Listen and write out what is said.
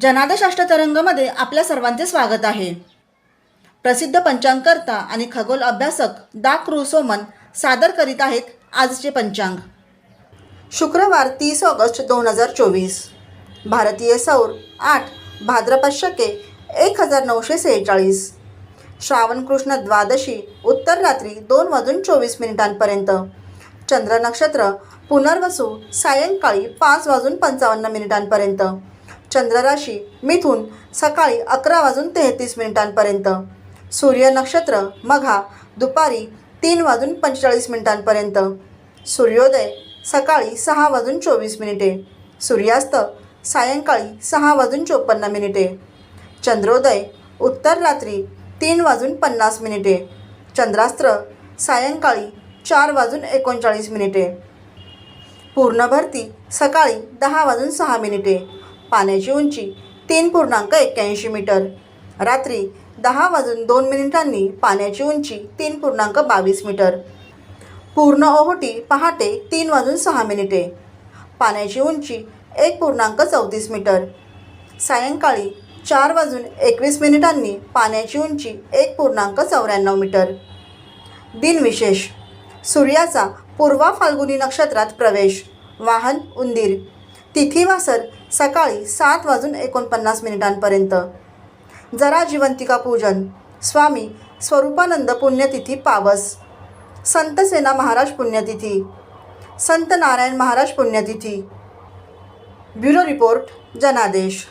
जनादेश अष्टतरंगमध्ये आपल्या सर्वांचे स्वागत आहे. प्रसिद्ध पंचांगकर्ता आणि खगोल अभ्यासक दा क्रुसोमन सादर करीत आहेत आजचे पंचांग. शुक्रवार तीस ऑगस्ट दोन हजार चोवीस. भारतीय सौर आठ भाद्रपद शके एक हजार नऊशे सेहेचाळीस. श्रावण कृष्ण द्वादशी उत्तर रात्री दोन वाजून चोवीस मिनिटांपर्यंत. चंद्र नक्षत्र पुनर्वसू सायंकाळी पाच वाजून पंचावन्न मिनिटांपर्यंत. चंद्र राशी मिथून सकाळी अकरा वाजून तेहतीस मिनिटांपर्यंत. सूर्य नक्षत्र मघा दुपारी तीन वाजून पंचेचाळीस मिनिटांपर्यंत. सूर्योदय सकाळी सहा वाजून चोवीस मिनिटे. सूर्यास्त सायंकाळी सहा वाजून चोपन्न मिनिटे. चंद्रोदय उत्तर रात्री तीन वाजून पन्नास मिनिटे. चंद्रास्त्र सायंकाळी चार वाजून एकोणचाळीस मिनिटे. पूर्ण भरती सकाळी दहा वाजून सहा मिनिटे. पाण्याची उंची तीन पूर्णांक एक्क्याऐंशी मीटर. रात्री दहा वाजून दोन मिनिटांनी पाण्याची उंची तीन पूर्णांक बावीस मीटर. पूर्ण ओहोटी पहाटे तीन वाजून सहा मिनिटे. पाण्याची उंची एक पूर्णांक चौतीस मीटर. सायंकाळी चार वाजून एकवीस मिनिटांनी पाण्याची उंची एक पूर्णांक चौऱ्याण्णव मीटर. दिनविशेष. सूर्याचा पूर्वा फाल्गुनी नक्षत्रात प्रवेश. वाहन उंदीर. तिथीवासर सकाळी सात वाजून एकोणपन्नास मिनिटांपर्यंत. जरा जिवंतिका पूजन. स्वामी स्वरूपानंद पुण्यतिथी पावस. संत सेना महाराज पुण्यतिथी. संत नारायण महाराज पुण्यतिथी. ब्युरो रिपोर्ट जनादेश.